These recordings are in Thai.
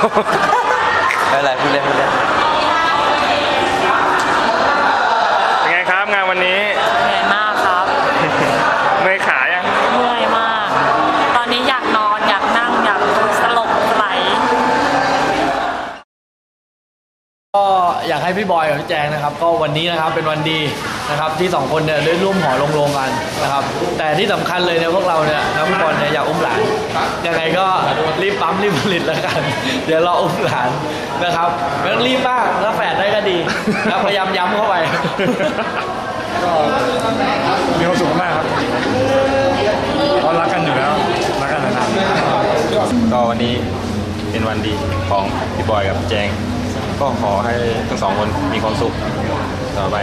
ハハハハ! ให้พี่บอยกับพี่แจงนะครับ ก็วันนี้นะครับเป็นวันดีนะครับที่สองคนเนี่ยได้ร่วมหอลงโรงกันนะครับ แต่ที่สำคัญเลยเนี่ยพวกเราเนี่ยนักฟุตบอลเนี่ยอยากอุ้มหลานยังไงก็รีบปั๊มรีบผลิตแล้วกัน เดี๋ยวรออุ้มหลานนะครับไม่ต้องรีบมากถ้าแฝดได้ก็ดีแล้วพยายามย้ำเข้าไปมีความสุขมากครับเรารักกันอยู่แล้วรักกันนานๆก็วันนี้เป็นวันดีของพี่บอยกับแจง ก็ขอให้ทั้งสองคนมีความสุขต่อไป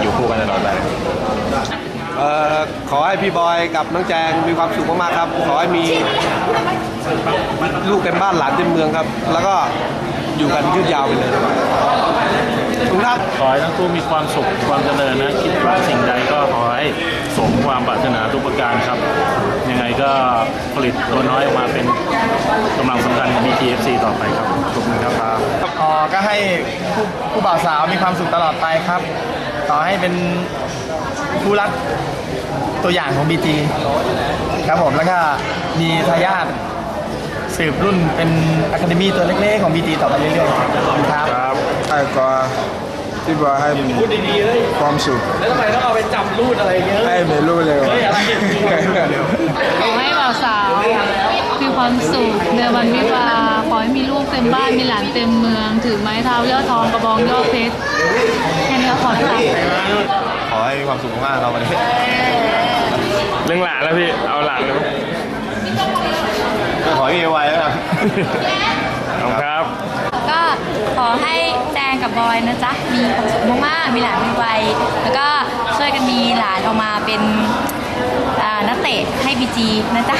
อยู่คู่กันตลอดไปเอ่อขอให้พี่บอยกับน้องแจงมีความสุขมากๆครับ ขอให้มีลูกเต็มบ้านหลานเต็มเมืองครับ แล้วก็อยู่กันยืดยาวไปเลยขอบคุณครับขอให้ทั้งคู่มีความสุขความเจริญนะ คิดว่าสิ่งใดก็ขอให้ สมความปรารถนาทุกประการครับ ยังไงก็ผลิตตัวน้อยออกมาเป็นกำลังสำคัญของ BTFC ต่อไปครับขอบคุณครับอ๋อก็ให้ผู้ผู้บ่าวสาวมีความสุขตลอดไปครับ ต่อให้เป็นผู้รักตัวอย่างของบีจีครับผมแล้วก็มีทายาทสืบรุ่นเป็นอะคาเดมี่ตัวเล็กๆของบีจีต่อไปเรื่อยๆครับขอบคุณครับใช่ก็ ที่บอกให้มีพูดดีๆเลยความสุข แล้วทำไมต้องเอาไปจับรูดอะไรเงี้ยให้ไม่รู้เลยเฮ้ยอะไรขอให้บ่าวสาวมีความสุขในวันวิวาห์ขอให้มีลูกเต็มบ้านมีหลานเต็มเมือง ถือไม้เท้ายอดทองกระบองยอดเพชรแค่นี้ก็พอแล้วค่ะขอให้มีความสุขมากๆครับวันนี้เรื่องหลานแล้วพี่เอาหลานเลยขอให้มีไวๆแล้วกันขอบคุณครับ ก็ขอให้แจง กับบอยนะจ๊ะ มีความสุขมากๆมีหลานไวๆแล้วก็ช่วยกันมีหลานออกมาเป็นอ่านักเตะให้บีจีนะจ๊ะ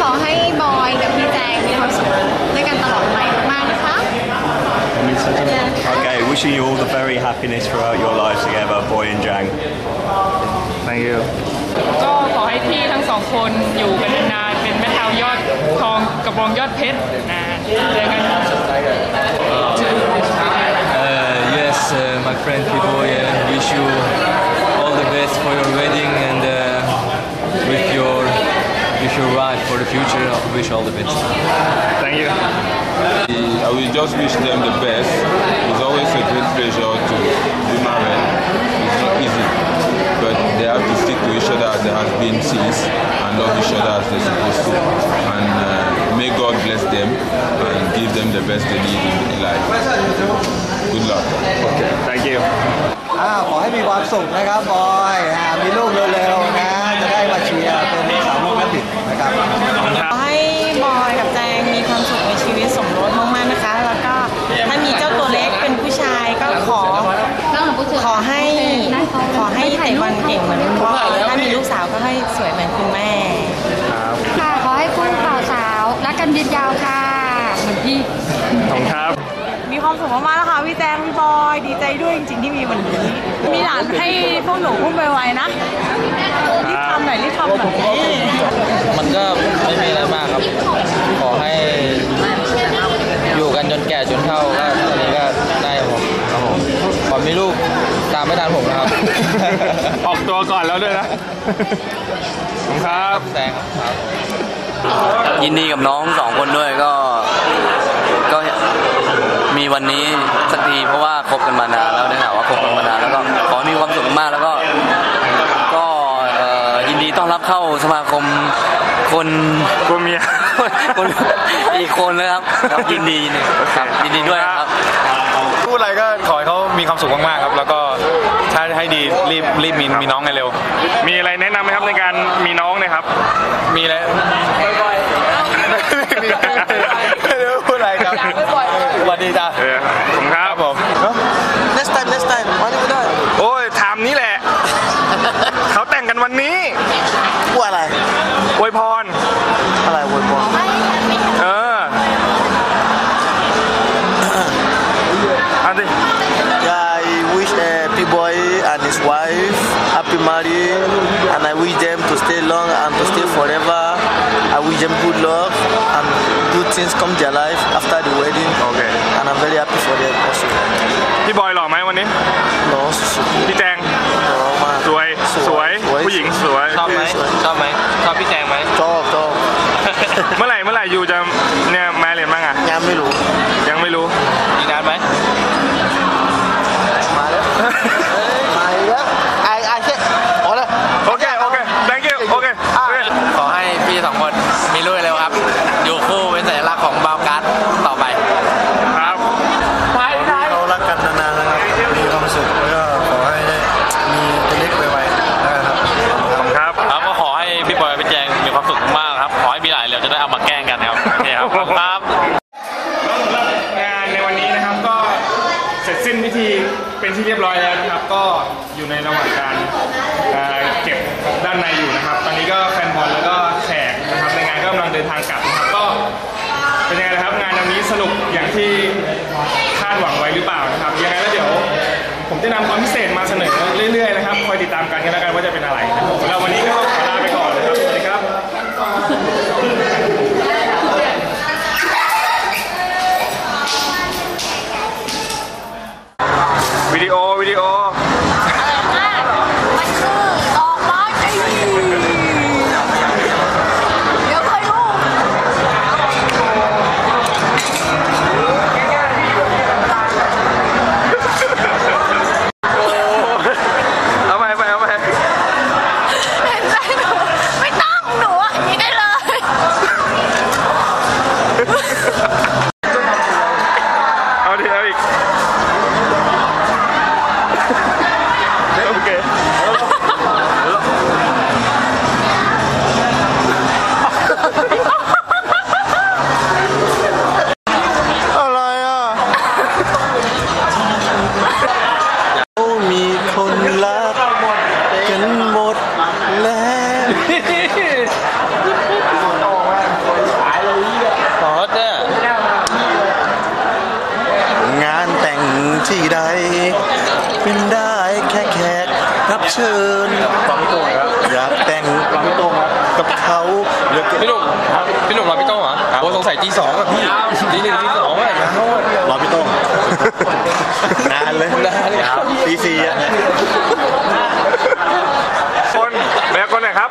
ขอให้บอยกับพี่แจงมีความสุขด้วยกันตลอดไปมากๆนะคะ Okay, wishing you all the very happiness throughout your lives together, Boy and Jang. thank you ก็ขอให้พี่ทั้งสองคนอยู่กันนานๆเป็นแม่เท้ายอดทองกระบองยอดเพชรนะเจอกัน future. I wish all the best. thank you I will just wish them the best. It's always a great pleasure to be married. It's not easy, but they have to stick to each other as they have been since and love each other as they're supposed to. And uh, may God bless them and give them the best they need in life. Good luck. thank you อ้าวขอให้มีความสุขนะครับบอยอ่ามีลูกเร็วๆ ตะบอลเก่งเหมือนคุณพ่อถ้ามีลูกสาวก็ให้สวยเหมือนคุณแม่ ค่ะขอให้คู่บ่าวสาวรักกันยืนยาวค่ะเหมือนพี่ขอบคุณครับ มีความสุขมากๆแล้วค่ะพี่แจงพี่บอยดีใจด้วยจริงๆที่มีวันนี้ มีหลานให้พวกหนูพุ่งไวๆนะรีบทำหน่อยรีบทำหน่อยมันก็ไม่มีอะไรมากครับ ขอให้อยู่กันจนแก่จนเฒ่าก็ตอนนี้ก็ได้ครับผมครับผมขอมีลูกตามไม่ทันผมนะครับ ออกตัวก่อนแล้วด้วยนะขอบคุณครับ แซงครับ ยินดีกับน้องสองคนด้วยก็ ก็มีวันนี้สักทีเพราะว่าคบกันมานานแล้วได้ข่าวว่าคบกันมานานแล้วก็ขอให้มีความสุขมากแล้วก็ ก็เอ่อยินดีต้อนรับเข้าสมาคมคนกลัวเมีย คนอีกคนนะครับครับยินดียินดีครับยินดีด้วยครับ พูดอะไรก็ขอให้เขามีความสุขมากๆครับ แล้วก็ถ้าให้ดีรีบรีบมีมีน้องให้เร็ว มีอะไรแนะนำไหมครับในการมีน้องเนะครับ มีอะไรไม่รู้พูดอะไรครับสวัสดีจ้าผมครับผม next time next time วันนี้ก็ได้โอ้ยถามนี้แหละ เขาแต่งกันวันนี้ พูดอะไรอวยพรอะไรวนบอล his wife happy marriage and I wish them to stay long and to stay forever. I wish them good luck and good things come their life after the wedding. Okay. And I'm very happy for them also. พี่บอยหล่อไหมวันนี้ No, พี่แจง no, man. สวย สวย ผู้หญิงสวย ชอบไหมชอบไหมชอบพี่แจงไหม Top, top. เมื่อไหร่เมื่อไหร่ยูจะ สิ้นพิธีเป็นที่เรียบร้อยแล้วนะครับ ก็อยู่ในระหว่างการเอ่อเก็บด้านในอยู่นะครับ ตอนนี้ก็แฟนบอลแล้วก็แขกนะครับในงานก็กำลังเดินทางกลับนะครับก็เป็นยังไงนะครับ งานวันนี้สนุกอย่างที่คาดหวังไว้หรือเปล่านะครับยังไงแล้วเดี๋ยว ผมจะนำความพิเศษมาเสนอเรื่อยๆนะครับคอยติดตามกันกันแล้วกันว่าจะเป็นอะไร ขอเด้องานแต่งที่ใด เป็นได้แค่แขกรับเชิญฟังตรงครับอยากแต่งฟังตรงกับเขาเหลือกพี่หนุ่มพี่หนุ่มรอพี่โต้งเหรอโอ้สงสัยตีสองอะพี่ตีหนึ่งตีสองอะรอพี่โต้งนานเลยนานเลยตีสี่อะคนแบกคนไหนครับ